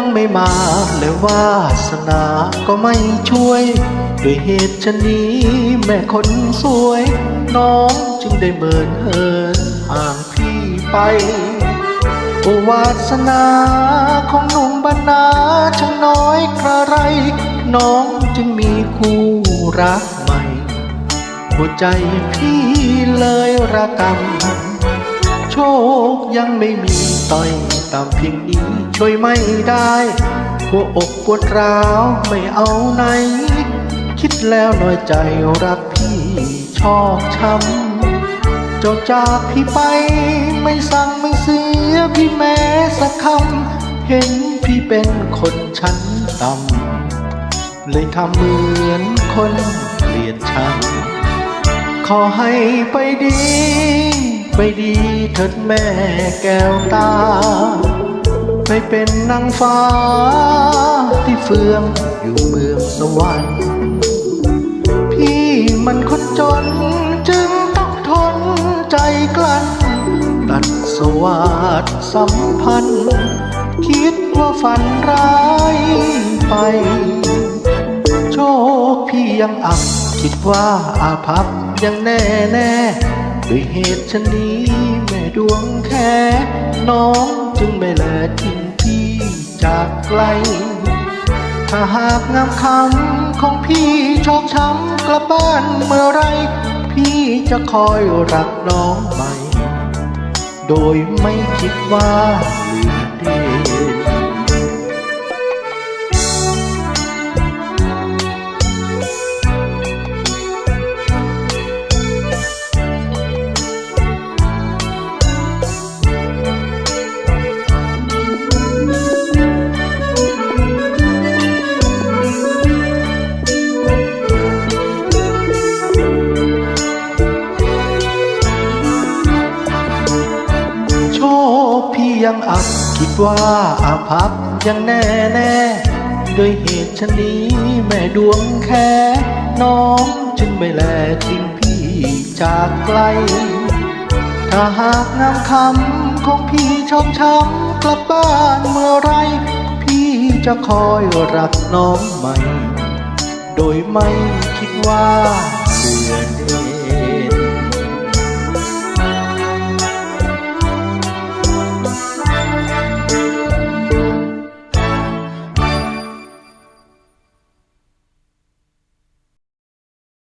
ังไม่มาและวาสนาก็ไม่ช่วย ด้วยเหตุชนนี้แม่คนสวย น้องจึงได้เมินเหินห่างพี่ไปโอวาสนาของหนุ่มบรรณาช่างน้อยกระไร น้องจึงมีคู่รักใหม่ หัวใจพี่เลยระกำ โชคยังไม่มีต่อยตามเพียงนี้ช่วยไม่ได้หัวอกปวดร้าวไม่เอาไหน คิดแล้วน้อยใจรักพี่ชอกช้ำเจ้าจากพี่ไป ไม่สั่งไม่เสียพี่แม้สักคำเห็นพี่เป็นคนชั้นต่ำเลยทำเหมือนคนเกลียดชังขอให้ไปดี ไปดีเถิดแม่แก้วตาไปเป็นนางฟ้าที่เฟื่องอยู่เมืองสวรรค์พี่มันคนจนจึงต้องทนใจกลั้นตัดสวัสดสัมพันธ์ คิดว่าฝันร้ายไป โชคพี่ยังอับคิดว่าอาภัพยังแน่แน่ ด้วยเหตุชนนี้แม่ดวงแค่น้องจึงไม่แลทิ้งพี่จากไกล ถ้าหากงามคำของพี่ชอกช้ำกลับบ้านเมื่อไร พี่จะคอยรักน้องใหม่ โดยไม่คิดว่าลืมเดช ยังอับคิดว่าอาภัพยังแน่แน่ด้วยเหตุชนนี้แม่ดวงแค่ น้องจึงไม่แลทิ้งพี่จากไกล ถ้าหากงามคำของพี่ชอกช้ำกลับบ้านเมื่อไร พี่จะคอยรักน้องใหม่ โดยไม่คิดว่าเบื่อเด